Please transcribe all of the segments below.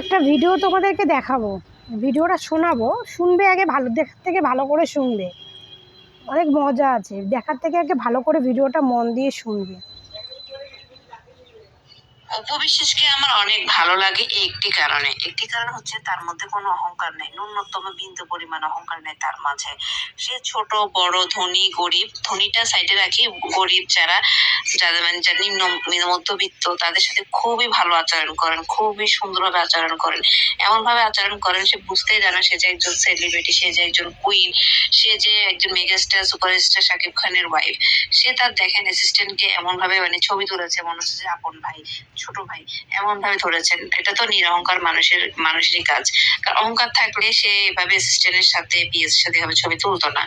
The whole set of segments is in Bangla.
একটা ভিডিও তোমাদেরকে দেখাবো। ভিডিওটা শোনাবো। শুনবে আগে ভালো দেখার থেকে ভালো করে শুনবে। অনেক মজা আছে। দেখার থেকে আগে ভালো করে ভিডিওটা মন দিয়ে শুনবে। উপবিশ্বাসকে আমার অনেক ভালো লাগে একটি কারণে। একটি কারণ হচ্ছে তার মধ্যে কোনো অহংকার নেই। ন্যূনতম বিন্দু পরিমাণ অহংকার নেই তার মাঝে। সে ছোট, বড়, ধনী, গরিব, ধনীটা সাইডে রাখি। গরিব যারা, যাদের মানে যারা নিম্ন, মধ্যবিত্ত, তাদের সাথে খুবই ভালো আচরণ করেন, খুবই সুন্দরভাবে আচরণ করেন। এমন ভাবে আচরণ করেন, সে বুঝতেই জানে সে যে একজন সেলিব্রিটি সে যে একজন কুইন সে যে একজন মেগাস্টার সুপারস্টার শাকিব খানের ওয়াইফ সে তার দেখেন অ্যাসিস্ট্যান্টকে এমন ভাবে মানে ছবি তুলেছে, মনে হচ্ছে যে আপন ভাই। ছোট ভাই, এমন ভাবে ধরেছেন। এটা তো নিরহংকার মানুষের, মানুষেরই কাজ। কারণ অহংকার থাকলে সে এভাবে অ্যাসিস্ট্যান্টের সাথে পিএস সাথে ছবি তুলতো না।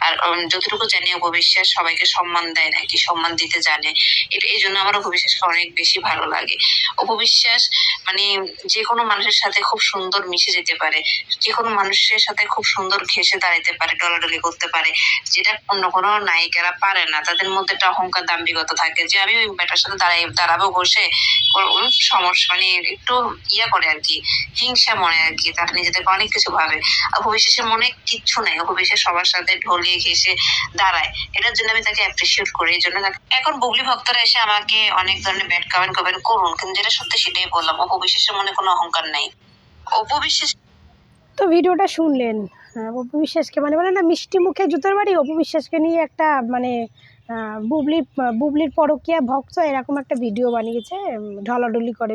আর যতটুকু জানি অপবিশ্বাস সবাইকে সম্মান দেয় না নাকি সম্মান দিতে জানে। এটা, এই জন্য আমার অপবিশ্বাসকে অনেক বেশি ভালো লাগে। অপবিশ্বাস মানে যে কোনো মানুষের সাথে খুব সুন্দর মিশে যেতে পারে। যে কোনো মানুষের সাথে খুব সুন্দর ঘেসে দাঁড়াতে পারে, ডলাডলি করতে পারে। যেটা অন্য কোনো নায়িকারা পারে না। তাদের মধ্যে একটা অহংকার দাম্ভিকতা থাকে যে, আমি ওই বেটার সাথে দাঁড়াই, দাঁড়াবো বসে। সমস্যা মানে একটু ইয়া করে আর কি, হিংসা মনে আর কি, তারা নিজেদেরকে অনেক কিছু ভাবে। অপবিশ্বাসের মনে কিচ্ছু নেই অপবিশ্বাস সবার সাথে ঢলিয়ে ঘেসে দাঁড়ায়। এটার জন্য আমি তাকে অ্যাপ্রিসিয়েট করি, এই জন্য এখন বুবলি ভক্তরা এসে আমাকে অনেক ধরনের ব্যাড কমেন্ট কমেন্ট করুন, কিন্তু যেটা সত্যি সেটাই বললাম অপবিশ্বাসের মনে কোনো অহংকার নেই। অপবিশ্বাস তো ভিডিওটা শুনলেন। অপু বিশ্বাসকে মানে বলে না, মিষ্টি মুখে জুতোর বাড়ি অপু বিশ্বাসকে নিয়ে একটা মানে বুবলির বুবলির পরকীয়া ভক্ত এরকম একটা ভিডিও বানিয়েছে ঢলাঢলি করে।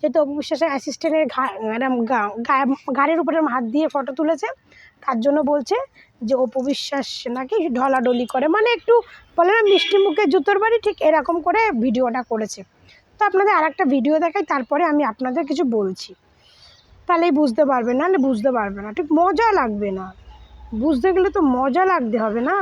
যেহেতু অপু বিশ্বাসের অ্যাসিস্ট্যান্টের ঘাড়ের উপরে হাত দিয়ে ফটো তুলেছে, তার জন্য বলছে যে অপু বিশ্বাস নাকি ঢলাঢলি করে। মানে একটু বলে না, মিষ্টি মুখে জুতোর বাড়ি ঠিক এরকম করে ভিডিওটা করেছে। তো আপনাদের আর একটা ভিডিও দেখাই, তারপরে আমি আপনাদের কিছু বলছি। তাহলেই বুঝতে পারবে নাহলে বুঝতে পারবে না। ঠিক মজা লাগবে না। বুঝতে গেলে তো মজা লাগতে হবে না।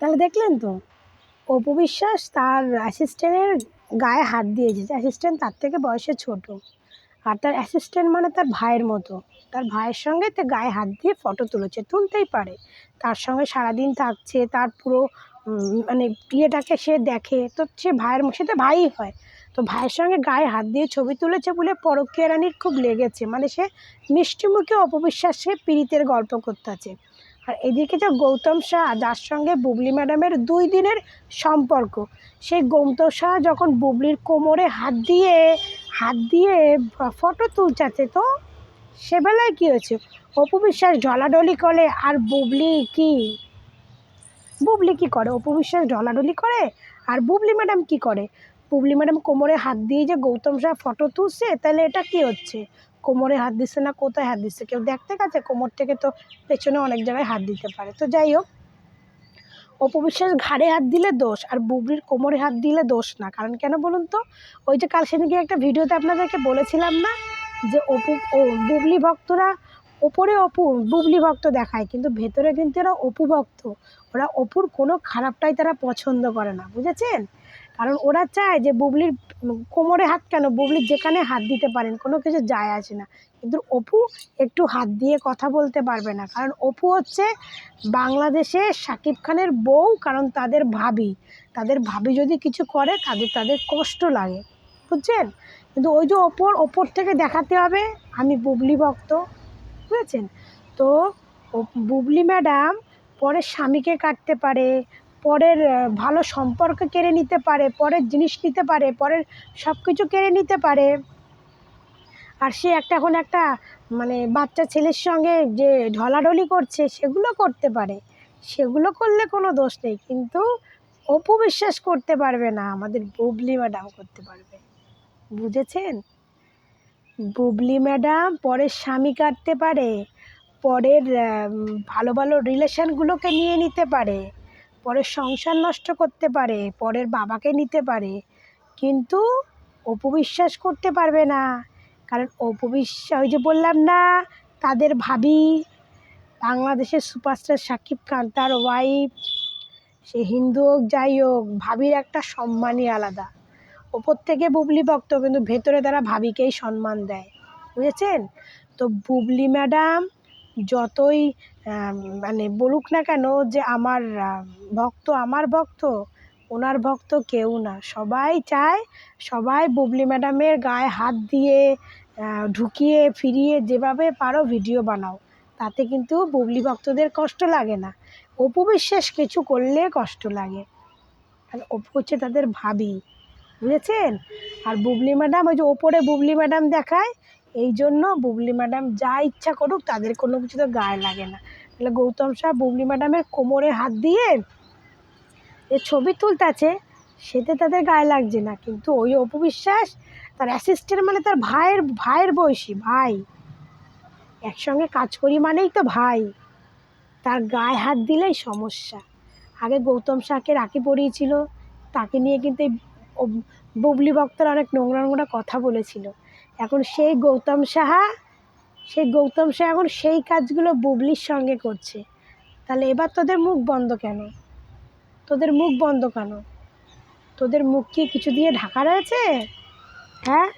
তাহলে দেখলেন তো? অপু বিশ্বাস তার অ্যাসিস্ট্যান্টের গায়ে হাত দিয়েছে। অ্যাসিস্ট্যান্ট তার থেকে বয়সে ছোট। আর তার অ্যাসিস্ট্যান্ট মানে তার ভাইয়ের মতো। তার ভাইয়ের সঙ্গে তার গায়ে হাত দিয়ে ফটো তুলেছে। তুলতেই পারে। তার সঙ্গে সারাদিন থাকছে। তার পুরো মানে ইয়েটাকে সে দেখে। তো সে ভাইয়ের সে তো ভাই হয়। তো ভাইয়ের সঙ্গে গায়ে হাত দিয়ে ছবি তুলেছে বলে পরকীয়া রানীর খুব লেগেছে। মানে সে মিষ্টিমুখে অপবিশ্বাসে পীড়িতের গল্প করতেছে। আর এদিকে যে গৌতম শাহ, যার সঙ্গে বুবলি ম্যাডামের দুই দিনের সম্পর্ক, সেই গৌতম শাহ যখন বুবলির কোমরে হাত দিয়ে হাত দিয়ে ফটো তুলচাচ্ছে তো সেবেলায় কী হয়েছে? অপু বিশ্বাস ঢলাঢলি করে আর বুবলি কি? বুবলি কি করে? অপু বিশ্বাস ঢলাঢলি করে আর বুবলি ম্যাডাম কি করে? বুবলি ম্যাডাম কোমরে হাত দিয়ে যে গৌতম শাহ ফটো তুলছে, তাহলে এটা কি হচ্ছে? কোমরে হাত দিচ্ছে না, কোথায় হাত দিচ্ছে? কেউ দেখতে গেছে? কোমর থেকে তো পেছনে অনেক জায়গায় হাত দিতে পারে। তো যাই হোক অপবিশ্বাস ঘাড়ে হাত দিলে দোষ আর বুবলির কোমরে হাত দিলে দোষ না। কারণ কেন বলুন তো? ওই যে কাল সেদিকে একটা ভিডিওতে আপনাদেরকে বলেছিলাম না যে অপু, ও বুবলি ভক্তরা ওপরে অপু, বুবলি ভক্ত দেখায়, কিন্তু ভেতরে কিন্তু এরা অপু ভক্ত। ওরা অপুর কোনো খারাপটাই তারা পছন্দ করে না। বুঝেছেন? কারণ ওরা চায় যে বুবলির কোমরে হাত কেন? বুবলির যেখানে হাত দিতে পারেন, কোনো কিছু যায় আসে না। কিন্তু অপু একটু হাত দিয়ে কথা বলতে পারবে না। কারণ অপু হচ্ছে বাংলাদেশে শাকিব খানের বউ, কারণ তাদের ভাবি। তাদের ভাবি যদি কিছু করে, তাদের তাদের কষ্ট লাগে। বুঝছেন? কিন্তু ওই যে ওপর ওপর থেকে দেখাতে হবে, আমি বুবলি ভক্ত। বুঝেছেন? তো বুবলি ম্যাডাম পরে স্বামীকে কাটতে পারে পরের ভালো সম্পর্ক কেড়ে নিতে পারে, পরের জিনিস নিতে পারে, পরের সব কিছু কেড়ে নিতে পারে। আর সে একটা এখন একটা মানে বাচ্চা ছেলের সঙ্গে যে ঢলাঢলি করছে, সেগুলো করতে পারে। সেগুলো করলে কোনো দোষ নেই, কিন্তু অপু বিশ্বাস করতে পারবে না, আমাদের বুবলি ম্যাডাম করতে পারবে। বুঝেছেন? বুবলি ম্যাডাম পরের স্বামী কাটতে পারে, পরের ভালো ভালো রিলেশনগুলোকে নিয়ে নিতে পারে। পরের সংসার নষ্ট করতে পারে, পরের বাবাকে নিতে পারে। কিন্তু অপু বিশ্বাস করতে পারবে না। কারণ অপু বিশ্বাস, ওই যে বললাম না, তাদের ভাবি, বাংলাদেশের সুপারস্টার সাকিব খান, তার ওয়াইফ সে হিন্দু হোক, যাই হোক, ভাবির একটা সম্মানই আলাদা। ওপর থেকে বুবলি ভক্ত, কিন্তু ভেতরে তারা ভাবিকেই সম্মান দেয়। বুঝেছেন? তো বুবলি ম্যাডাম যতই মানে বলুক না কেন যে আমার ভক্ত আমার ভক্ত, ওনার ভক্ত কেউ না। সবাই চায়, সবাই বুবলি ম্যাডামের গায়ে হাত দিয়ে ঢুকিয়ে, ফিরিয়ে যেভাবে পারো ভিডিও বানাও। তাতে কিন্তু বুবলি ভক্তদের কষ্ট লাগে না। অপু বিশ্বাস কিছু করলে কষ্ট লাগে। আর অপু হচ্ছে তাদের ভাবি, বুঝেছেন? আর বুবলি ম্যাডাম, ওই যে ওপরে বুবলি ম্যাডাম দেখায় এই জন্য বুবলি ম্যাডাম যা ইচ্ছা করুক, তাদের কোনো কিছু তো গায়ে লাগে না। তাহলে গৌতম শাহ বুবলি ম্যাডামের কোমরে হাত দিয়ে যে ছবি তুলতে তুলতেছে, সেতে তাদের গায়ে লাগছে না। কিন্তু ওই অপবিশ্বাস, তার অ্যাসিস্ট্যান্ট মানে তার ভাইয়ের ভাইয়ের বয়সী, ভাই। একসঙ্গে কাজ করি মানেই তো ভাই। তার গায়ে হাত দিলেই সমস্যা। আগে গৌতম শাহকে রাখি পরিয়েছিল, তাকে নিয়ে কিন্তু এই বুবলি ভক্তরা অনেক নোংরা নোংরা কথা বলেছিল। এখন সেই গৌতম সাহা, সেই গৌতম সাহা এখন সেই কাজগুলো বুবলির সঙ্গে করছে। তাহলে এবার তোদের মুখ বন্ধ কেন? তোদের মুখ বন্ধ কেন? তোদের মুখ কি কিছু দিয়ে ঢাকা রয়েছে? হ্যাঁ?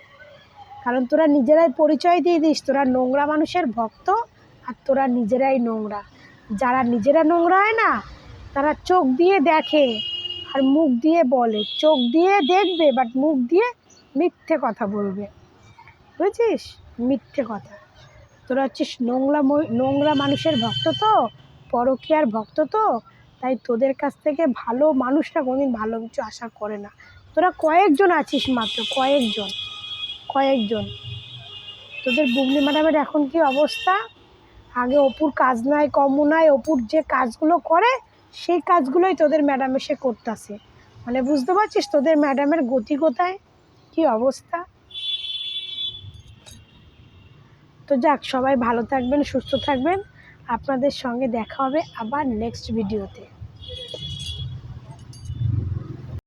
কারণ তোরা নিজেরাই পরিচয় দিয়ে দিস, তোরা নোংরা মানুষের ভক্ত আর তোরা নিজেরাই নোংরা। যারা নিজেরা নোংরা হয় না, তারা চোখ দিয়ে দেখে আর মুখ দিয়ে বলে। চোখ দিয়ে দেখবে বাট মুখ দিয়ে মিথ্যে কথা বলবে। বুঝেছিস? মিথ্যে কথা। তোরা হচ্ছিস নোংরা নোংরা মানুষের ভক্ত তো, পরকীয়ার ভক্ত তো, তাই তোদের কাছ থেকে ভালো মানুষরা কোনোদিন ভালো কিছু আশা করে না। তোরা কয়েকজন আছিস মাত্র, কয়েকজন কয়েকজন। তোদের বুবলি ম্যাডামের এখন কি অবস্থা? আগে অপুর কাজ নাই কমও নাই, অপুর যে কাজগুলো করে, সেই কাজগুলোই তোদের ম্যাডাম এসে করতেছে। মানে বুঝতে পারছিস তোদের ম্যাডামের গতি কোথায়? কি অবস্থা? তো যাক সবাই ভালো থাকবেন সুস্থ থাকবেন। আপনাদের সঙ্গে দেখা হবে আবার নেক্সট ভিডিওতে